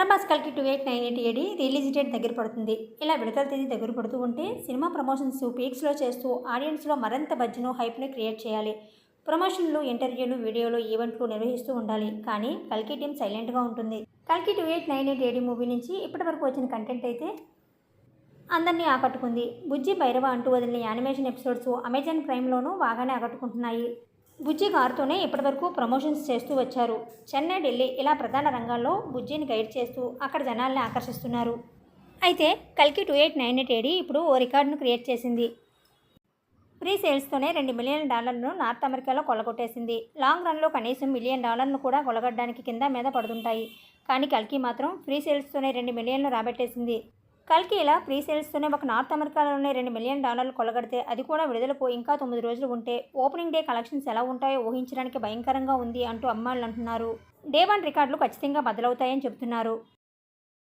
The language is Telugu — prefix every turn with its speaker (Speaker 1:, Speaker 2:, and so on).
Speaker 1: ప్రభాస్ కల్కి two eight nine eight AD release date దగ్గర పడుతుంది. ఇలా విడుదల తేదీ దగ్గర పడుతూ ఉంటే సినిమా ప్రమోషన్స్ పీక్స్లో చేస్తూ ఆడియన్స్లో మరింత బజ్జను హైప్ని క్రియేట్ చేయాలి. ప్రమోషన్లు ఇంటర్వ్యూలు వీడియోలు ఈవెంట్లు నిర్వహిస్తూ ఉండాలి. కానీ కల్కి టీం సైలెంట్గా ఉంటుంది. కల్కి two eight nine eight AD movie నుంచి ఇప్పటివరకు వచ్చిన కంటెంట్ అయితే అందరినీ ఆకట్టుకుంది. బుజ్జి భైరవ అంటూ వదిలిన యానిమేషన్ ఎపిసోడ్స్ అమెజాన్ ప్రైమ్లోనూ బాగానే ఆకట్టుకుంటున్నాయి. బుజ్జి కారుతోనే ఇప్పటివరకు ప్రమోషన్స్ చేస్తూ వచ్చారు. చెన్నై ఢిల్లీ ఇలా ప్రధాన రంగాల్లో బుజ్జిని గైడ్ చేస్తూ అక్కడ జనాల్ని ఆకర్షిస్తున్నారు. అయితే కల్కి two eight nine eight AD ఇప్పుడు ఓ రికార్డును క్రియేట్ చేసింది. ప్రీ సేల్స్తోనే రెండు మిలియన్ డాలర్లను నార్త్ అమెరికాలో కొల్లగొట్టేసింది. లాంగ్ రన్లో కనీసం మిలియన్ డాలర్ను కూడా కొలగొట్టడానికి కింద మీద పడుతుంటాయి. కానీ కల్కి మాత్రం ఫ్రీ సేల్స్తోనే రెండు మిలియన్లు రాబట్టేసింది. కల్కి ఇలా ప్రీ సేల్స్తోనే ఒక నార్త్ అమెరికాలోనే రెండు మిలియన్ డాలర్లు కొలగడితే అది కూడా విడుదలకు ఇంకా తొమ్మిది రోజులు ఉంటే ఓపెనింగ్ డే కలెక్షన్స్ ఎలా ఉంటాయో ఊహించడానికి భయంకరంగా ఉంది అంటూ అమ్మాళ్ళు అంటున్నారు డే వన్ రికార్డులు ఖచ్చితంగా బదులవుతాయని చెబుతున్నారు.